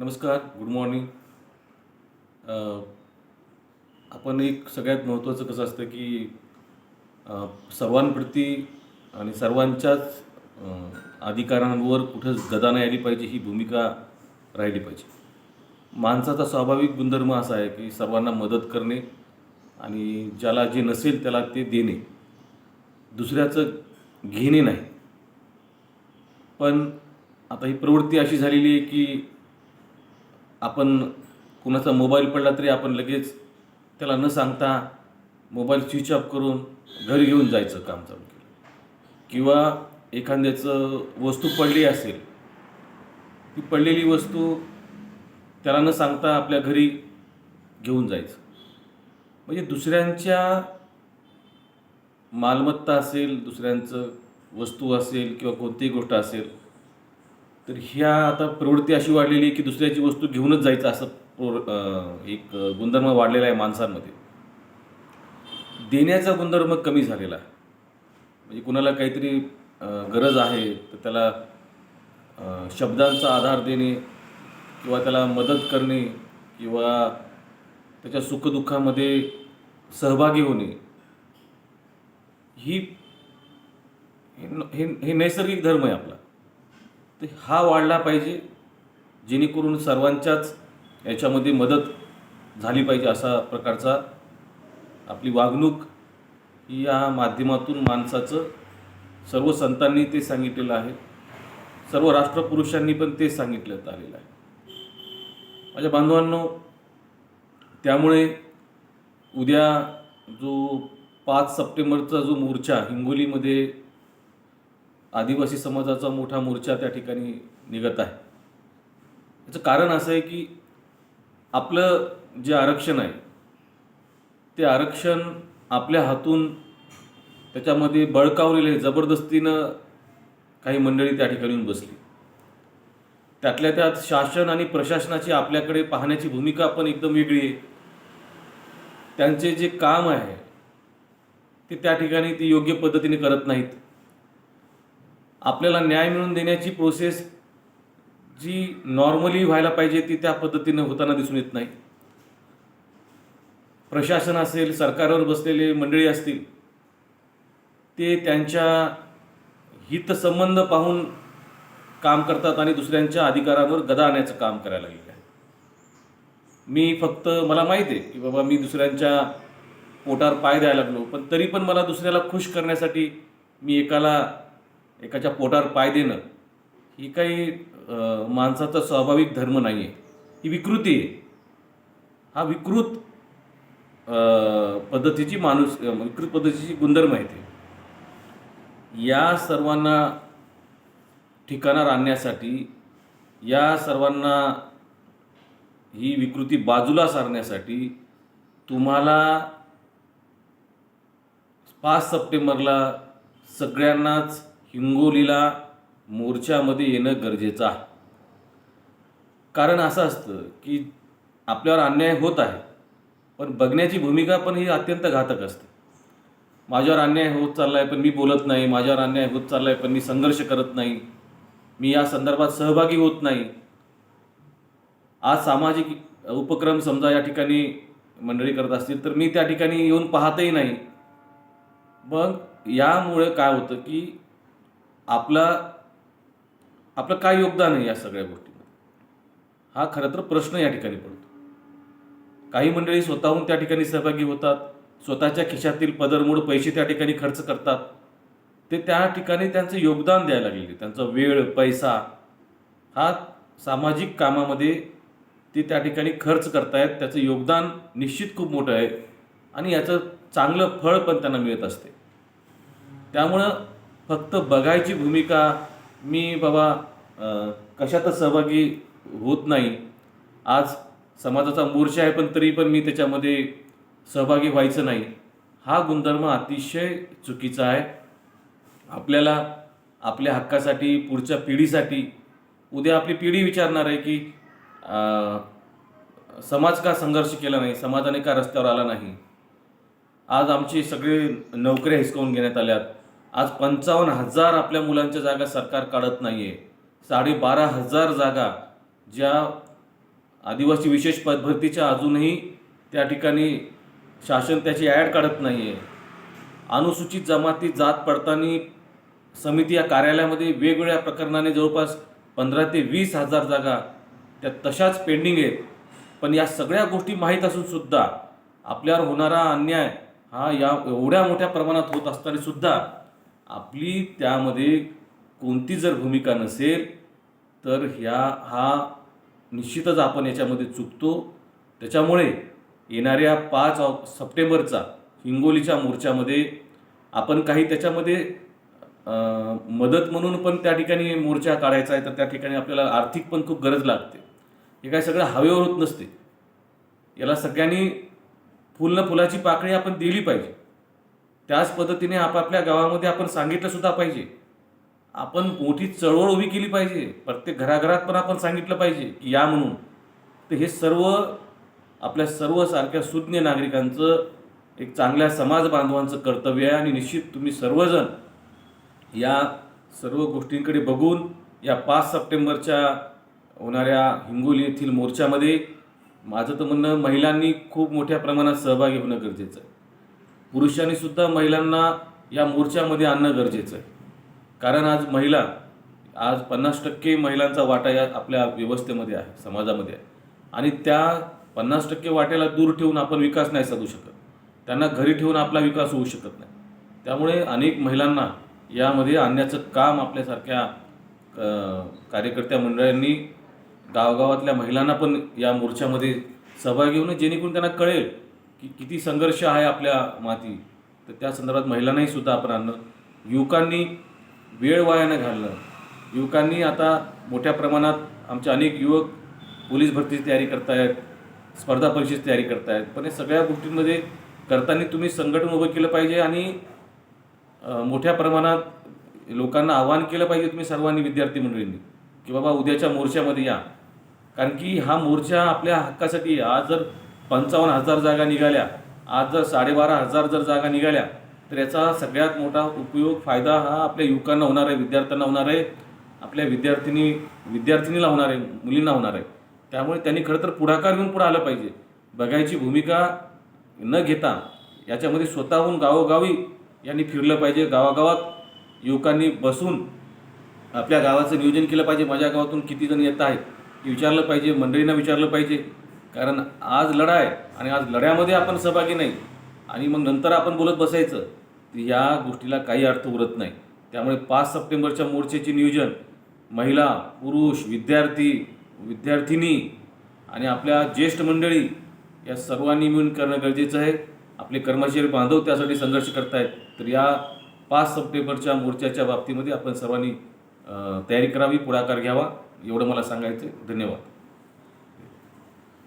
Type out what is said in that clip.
नमस्कार good morning आपण एक सगळ्यात महत्त्वाचं कसं असतं की सर्वांप्रती आणि सर्वांच्याच अधिकारांवर कुठं गदा नाही आली पाहिजे ही भूमिका राहिली पाहिजे. माणसाचा स्वाभाविक गुणधर्म असा आहे की सर्वांना मदत करणे आणि ज्याला जे नसेल त्याला ते देणे. दुसऱ्याचं घेणे नाही. पण आता ही प्रवृत्ती अशी झालेली आहे की आपण कुणाचा मोबाईल पडला तरी आपण लगेच त्याला न सांगता मोबाईल स्विच ऑफ करून घरी घेऊन जायचं काम चालू केलं. किंवा एखाद्याचं वस्तू पडली असेल ती पडलेली वस्तू त्याला न सांगता आपल्या घरी घेऊन जायचं. म्हणजे दुसऱ्यांच्या मालमत्ता असेल दुसऱ्यांचं वस्तू असेल किंवा कोणतीही गोष्ट असेल तर ह्या आता प्रवृत्ती अशी वाढलेली आहे की दुसऱ्याची वस्तू घेऊनच जायचं असं एक गुणधर्म वाढलेला आहे माणसांमध्ये. देण्याचा गुणधर्म कमी झालेला आहे. म्हणजे कुणाला काहीतरी गरज आहे तर त्याला शब्दांचा आधार देणे किंवा त्याला मदत करणे किंवा त्याच्या सुखदुःखामध्ये सहभागी होणे ही हे हे नैसर्गिक धर्म आहे आपला. तर हा वाढला पाहिजे जेणेकरून सर्वांच्याच याच्यामध्ये मदत झाली पाहिजे असा प्रकारचा आपली वागणूक या माध्यमातून माणसाचं सर्व संतांनी ते सांगितलेलं आहे. सर्व राष्ट्रपुरुषांनी पण ते सांगितलं आलेलं आहे. माझ्या बांधवांनो त्यामुळे उद्या जो पाच सप्टेंबरचा जो मोर्चा हिंगोलीमध्ये आदिवासी समाजाचा मोठा मोर्चा त्या ठिकाणी निघत आहे. याचं कारण असं आहे की आपलं जे आरक्षण आहे ते आरक्षण आपल्या हातून त्याच्यामध्ये बळकावलेले जबरदस्तीनं काही मंडळी त्या ठिकाणी येऊन बसली. त्यातल्या त्यात शासन आणि प्रशासनाची आपल्याकडे पाहण्याची भूमिका पण एकदम वेगळी आहे. त्यांचे जे काम आहे ते त्या ठिकाणी ते योग्य पद्धतीने करत नाहीत. आपल्याला न्याय मिळवून देण्याची प्रोसेस जी नॉर्मली व्हायला पाहिजे ती त्या पद्धतीनं होताना दिसून येत नाही. प्रशासन असेल सरकारवर बसलेले मंडळी असतील ते त्यांच्या हितसंबंध पाहून काम करतात आणि दुसऱ्यांच्या अधिकारांवर गदा आणण्याचं काम करायला लागलेलं आहे. मी फक्त मला माहिती आहे की बाबा मी दुसऱ्यांच्या पोटावर पाय द्यायला लागलो पण तरी पण मला दुसऱ्याला खुश करण्यासाठी मी एकाला एकाच्या पोटावर पाय देणं ही काही माणसाचा स्वाभाविक धर्म नाही आहे ही विकृती आहे. हा विकृत पद्धतीची माणूस विकृत पद्धतीची गुणधर्म आहे ते. या सर्वांना ठिकाणावर आणण्यासाठी या सर्वांना ही विकृती बाजूला सारण्यासाठी तुम्हाला पाच सप्टेंबरला सगळ्यांनाच हिंगोलीला मोर्चामध्ये येणं गरजेचं आहे. कारण असं असतं की आपल्यावर अन्याय होत आहे पण बघण्याची भूमिका पण ही अत्यंत घातक असते. माझ्यावर अन्याय होत चालला आहे पण मी बोलत नाही. माझ्यावर अन्याय होत चालला आहे पण मी संघर्ष करत नाही. मी या संदर्भात सहभागी होत नाही. आज सामाजिक उपक्रम समजा या ठिकाणी मंडळी करत असतील तर मी त्या ठिकाणी येऊन पाहतही नाही. मग यामुळे काय होतं की आपला आपलं काय योगदान आहे या सगळ्या गोष्टीमध्ये? हा खरं तर प्रश्न या ठिकाणी पडतो. काही मंडळी स्वतःहून त्या ठिकाणी सहभागी होतात स्वतःच्या खिशातील पदरमोड पैसे त्या ठिकाणी खर्च करतात. ते त्या ठिकाणी त्यांचं योगदान द्यायला लागलेले त्यांचा वेळ पैसा हा सामाजिक कामामध्ये ते त्या ठिकाणी खर्च करतायत त्याचं योगदान निश्चित खूप मोठं आहे आणि याचं चांगलं फळ पण त्यांना मिळत असते. त्यामुळं फक्त बघायची भूमिका मी बाबा कशातच सहभागी होत नाही. आज समाजाचा मोर्चा आहे पण तरी पण मी त्याच्यामध्ये सहभागी व्हायचं नाही. हा गुणधर्म अतिशय चुकीचा आहे. आपल्याला आपल्या हक्कासाठी पुढच्या पिढीसाठी उद्या आपली पिढी विचारणार आहे की आ, समाज का संघर्ष केला नाही? समाजाने का रस्त्यावर आला नाही? आज आमची सगळे नोकऱ्या हिसकावून घेण्यात आल्यात. आज पंचावन्न हजार आपल्या मुलांच्या जागा सरकार काढत नाही आहे साडेबारा हजार जागा ज्या आदिवासी विशेष पदभरतीच्या अजूनही त्या ठिकाणी शासन त्याची ॲड काढत नाही आहे अनुसूचित जमाती जात पडताळणी समिती या कार्यालयामध्ये वेगवेगळ्या प्रकरणाने जवळपास पंधरा ते वीस हजार जागा त्या तशाच पेंडिंग आहेत. पण या सगळ्या गोष्टी माहीत असूनसुद्धा आपल्यावर होणारा अन्याय हा या एवढ्या मोठ्या प्रमाणात होत असताना सुद्धा आपली त्यामध्ये कोणती जर भूमिका नसेल तर ह्या हा निश्चितच आपण याच्यामध्ये चुकतो. त्याच्यामुळे येणाऱ्या पाच ऑक सप्टेंबरचा हिंगोलीच्या मोर्चामध्ये आपण काही त्याच्यामध्ये मदत म्हणून पण त्या ठिकाणी मोर्चा काढायचा आहे तर त्या ठिकाणी आपल्याला आर्थिक पण खूप गरज लागते. हे काय सगळं हवेवर होत नसते. याला सगळ्यांनी फुलनं फुलाची पाकळी आपण दिली पाहिजे. त्याच पद्धतीने आपापल्या गावामध्ये आपण सांगितलं सुद्धा पाहिजे. आपण मोठी चळवळ उभी केली पाहिजे. प्रत्येक घराघरात पण आपण सांगितलं पाहिजे की या म्हणून. तर हे सर्व आपल्या सर्व सारख्या सुज्ञ नागरिकांचं एक चांगल्या समाज बांधवांचं कर्तव्य आहे आणि निश्चित तुम्ही सर्वजण या सर्व गोष्टींकडे बघून या पाच सप्टेंबरच्या होणाऱ्या हिंगोली येथील मोर्चामध्ये माझं तर म्हणणं महिलांनी खूप मोठ्या प्रमाणात सहभागी होणं गरजेचं आहे. पुरुषांनीसुद्धा महिलांना या मोर्चामध्ये आणणं गरजेचं आहे. कारण आज महिला आज पन्नास टक्के महिलांचा वाटा या आपल्या व्यवस्थेमध्ये आहे समाजामध्ये आहे. आणि त्या पन्नास टक्के वाट्याला दूर ठेवून आपण विकास नाही साधू शकत. त्यांना घरी ठेवून आपला विकास होऊ शकत नाही. त्यामुळे अनेक महिलांना यामध्ये आणण्याचं काम आपल्यासारख्या कार्यकर्त्या मंडळांनी गावगावातल्या महिलांना पण या मोर्चामध्ये सहभागी होणं जेणेकरून त्यांना कळेल की किती संघर्ष आहे आपल्या माती. तर त्या संदर्भात महिलांनाही सुद्धा आपण आणणं. युवकांनी वेळ वाया न घालणं. युवकांनी आता मोठ्या प्रमाणात आमचे अनेक युवक पोलीस भरतीची तयारी करतायत स्पर्धा परीक्षेची तयारी करतायत. पण हे सगळ्या गोष्टींमध्ये करताना तुम्ही संघटन उभं केलं पाहिजे आणि मोठ्या प्रमाणात लोकांना आवाहन केलं पाहिजे तुम्ही सर्वांनी विद्यार्थी मंडळींनी की बाबा उद्याच्या मोर्चामध्ये या. कारण की हा मोर्चा आपल्या हक्कासाठी आहे. आज जर पंचावन्न हजार जागा निघाल्या. आज जर साडेबारा हजार जर जागा निघाल्या तर याचा सगळ्यात मोठा उपयोग फायदा हा आपल्या युवकांना होणार आहे विद्यार्थ्यांना होणार आहे. आपल्या विद्यार्थिनी विद्यार्थिनीला होणार आहे मुलींना होणार आहे. त्यामुळे त्यांनी खरं तर पुढाकार घेऊन पुढे आलं पाहिजे. बघायची भूमिका न घेता याच्यामध्ये स्वतःहून गावोगावी यांनी फिरलं पाहिजे. गावागावात युवकांनी बसून आपल्या गावाचं नियोजन केलं पाहिजे. माझ्या गावातून किती जण येत आहेत विचारलं पाहिजे. मंडळींना विचारलं पाहिजे. कारण आज लढा आहे आणि आज लढ्यामध्ये आपण सहभागी नाही आणि मग नंतर आपण बोलत बसायचं तर या गोष्टीला काही अर्थ उरत नाही. त्यामुळे पाच सप्टेंबरच्या मोर्चाचे नियोजन महिला पुरुष विद्यार्थी विद्यार्थिनी आणि आपल्या ज्येष्ठ मंडळी या सर्वांनी मिळून करणं गरजेचं आहे. आपले कर्मचारी बांधव त्यासाठी संघर्ष करतायत तर या पाच सप्टेंबरच्या मोर्चाच्या बाबतीमध्ये आपण सर्वांनी तयारी करावी पुढाकार घ्यावा एवढं मला सांगायचं धन्यवाद.